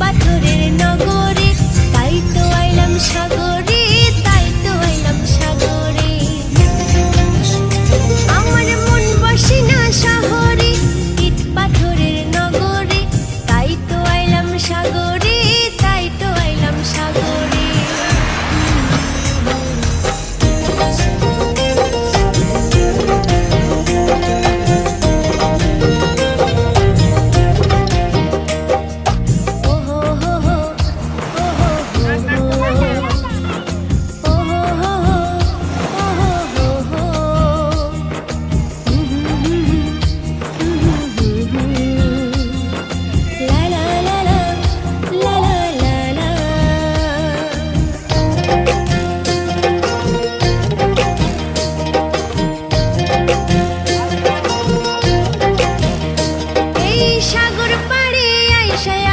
পাথরের নগরে। ಆಶಯ